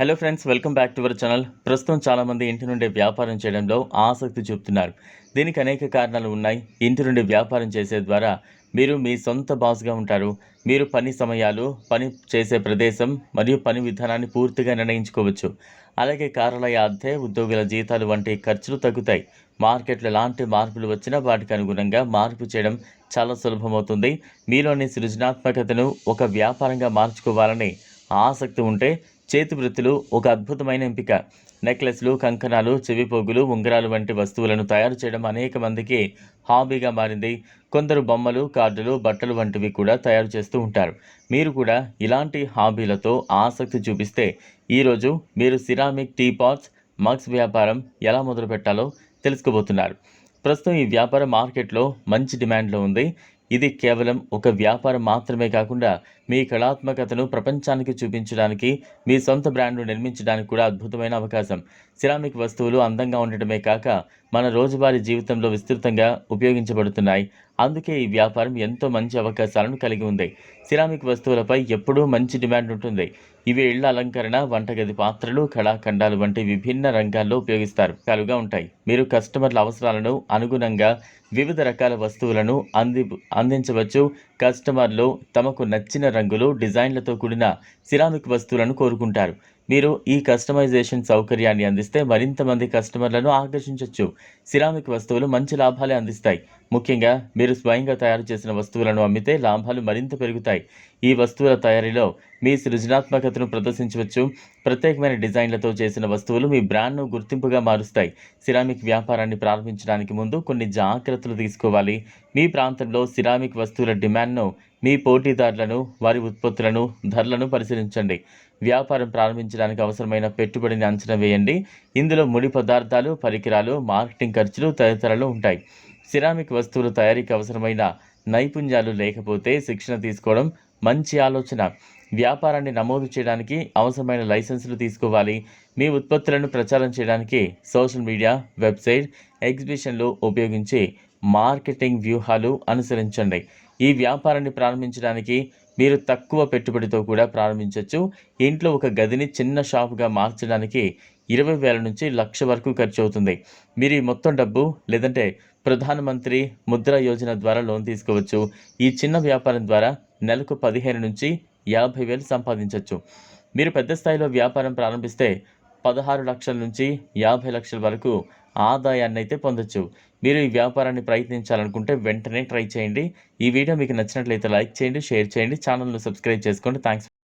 Hello friends welcome back to our channel ప్రస్తుతం చాలామంది ఇంటి నుండి వ్యాపారం చేయడంలో ఆసక్తి చూపుతున్నారు. దీనికి అనేక కారణాలు ఉన్నాయి. ఇంటి నుండి వ్యాపారం చేసే ద్వారా మీరు మీ సొంత బాస్గా ఉంటారు. మీరు పని సమయాలు పని చేసే ప్రదేశం మరియు పని విధానాన్ని పూర్తిగా నిర్ణయించుకోవచ్చు. అలాగే కార్యాలయ అద్దె ఉద్యోగుల జీతాలు వంటి ఖర్చులు తగ్గుతాయి. మార్కెట్లో ఎలాంటి మార్పులు వచ్చినా వాటికి అనుగుణంగా మార్పు చేయడం చాలా సులభమవుతుంది. మీలోని సృజనాత్మకతను ఒక వ్యాపారంగా మార్చుకోవాలని ఆసక్తి ఉంటే చేతి వృత్తులు ఒక అద్భుతమైన ఎంపిక. నెక్లెస్లు కంకణాలు చెవిపోగులు ఉంగరాలు వంటి వస్తువులను తయారు చేయడం అనేక మందికి హాబీగా మారింది. కొందరు బొమ్మలు కార్డులు బట్టలు వంటివి కూడా తయారు చేస్తూ ఉంటారు. మీరు కూడా ఇలాంటి హాబీలతో ఆసక్తి చూపిస్తే ఈరోజు మీరు సిరామిక్ టీ పాట్స్ మగ్స్ వ్యాపారం ఎలా మొదలుపెట్టాలో తెలుసుకోబోతున్నారు. ప్రస్తుతం ఈ వ్యాపార మార్కెట్లో మంచి డిమాండ్లో ఉంది. ఇది కేవలం ఒక వ్యాపారం మాత్రమే కాకుండా మీ కళాత్మకతను ప్రపంచానికి చూపించడానికి మీ సొంత బ్రాండ్ను నిర్మించడానికి కూడా అద్భుతమైన అవకాశం. సిరామిక్ వస్తువులు అందంగా ఉండటమే కాక మన రోజువారీ జీవితంలో విస్తృతంగా ఉపయోగించబడుతున్నాయి. అందుకే ఈ వ్యాపారం ఎంతో మంచి అవకాశాలను కలిగి ఉంది. సిరామిక్ వస్తువులపై ఎప్పుడూ మంచి డిమాండ్ ఉంటుంది. ఇవి ఇళ్ళ అలంకరణ వంటగది పాత్రలు కళాఖండాలు వంటి విభిన్న రంగాల్లో ఉపయోగిస్తారు. కలుగా ఉంటాయి. మీరు కస్టమర్ల అవసరాలను అనుగుణంగా వివిధ రకాల వస్తువులను అంది అందించవచ్చు. కస్టమర్లు తమకు నచ్చిన రంగులు డిజైన్లతో కూడిన సిరామిక్ వస్తువులను కోరుకుంటారు. మీరు ఈ కస్టమైజేషన్ సౌకర్యాన్ని అందిస్తే మరింత మంది కస్టమర్లను ఆకర్షించవచ్చు సిరామిక్ వస్తువులు మంచి లాభాలే అందిస్తాయి. ముఖ్యంగా మీరు స్వయంగా తయారు చేసిన వస్తువులను అమ్మితే లాభాలు మరింత పెరుగుతాయి. ఈ వస్తువుల తయారీలో మీ సృజనాత్మకతను ప్రదర్శించవచ్చు. ప్రత్యేకమైన డిజైన్లతో చేసిన వస్తువులు మీ బ్రాండ్ను గుర్తింపుగా మారుస్తాయి. సిరామిక్ వ్యాపారాన్ని ప్రారంభించడానికి ముందు కొన్ని జాగ్రత్తలు తీసుకోవాలి. మీ ప్రాంతంలో సిరామిక్ వస్తువుల డిమాండ్ను మీ పోటీదారులను వారి ఉత్పత్తులను ధరలను పరిశీలించండి. వ్యాపారం ప్రారంభించడానికి అవసరమైన పెట్టుబడిని అంచనా వేయండి. ఇందులో ముడి పదార్థాలు పరికరాలు మార్కెటింగ్ ఖర్చులు తదితరాలు ఉంటాయి. సిరామిక్ వస్తువుల తయారీకి అవసరమైన నైపుణ్యాలు లేకపోతే శిక్షణ తీసుకోవడం మంచి ఆలోచన. వ్యాపారాన్ని నమోదు చేయడానికి అవసరమైన లైసెన్సులు తీసుకోవాలి. మీ ఉత్పత్తులను ప్రచారం చేయడానికి సోషల్ మీడియా వెబ్సైట్ ఎగ్జిబిషన్లు ఉపయోగించి మార్కెటింగ్ వ్యూహాలు అనుసరించండి. ఈ వ్యాపారాన్ని ప్రారంభించడానికి మీరు తక్కువ పెట్టుబడితో కూడా ప్రారంభించవచ్చు ఇంట్లో ఒక గదిని చిన్న షాపుగా మార్చడానికి ఇరవై వేల నుంచి లక్ష వరకు ఖర్చు అవుతుంది మీరు ఈ మొత్తం డబ్బు లేదంటే ప్రధానమంత్రి ముద్ర యోజన ద్వారా లోన్ తీసుకోవచ్చు. ఈ చిన్న వ్యాపారం ద్వారా నెలకు పదిహేను నుంచి యాభై వేలు సంపాదించవచ్చు మీరు పెద్ద స్థాయిలో వ్యాపారం ప్రారంభిస్తే పదహారు లక్షల నుంచి యాభై లక్షల వరకు ఆదాయాన్ని అయితే పొందొచ్చు. మీరు ఈ వ్యాపారాన్ని ప్రయత్నించాలనుకుంటే వెంటనే ట్రై చేయండి. ఈ వీడియో మీకు నచ్చినట్లయితే లైక్ చేయండి షేర్ చేయండి. ఛానల్ను సబ్స్క్రైబ్ చేసుకోండి. థ్యాంక్స్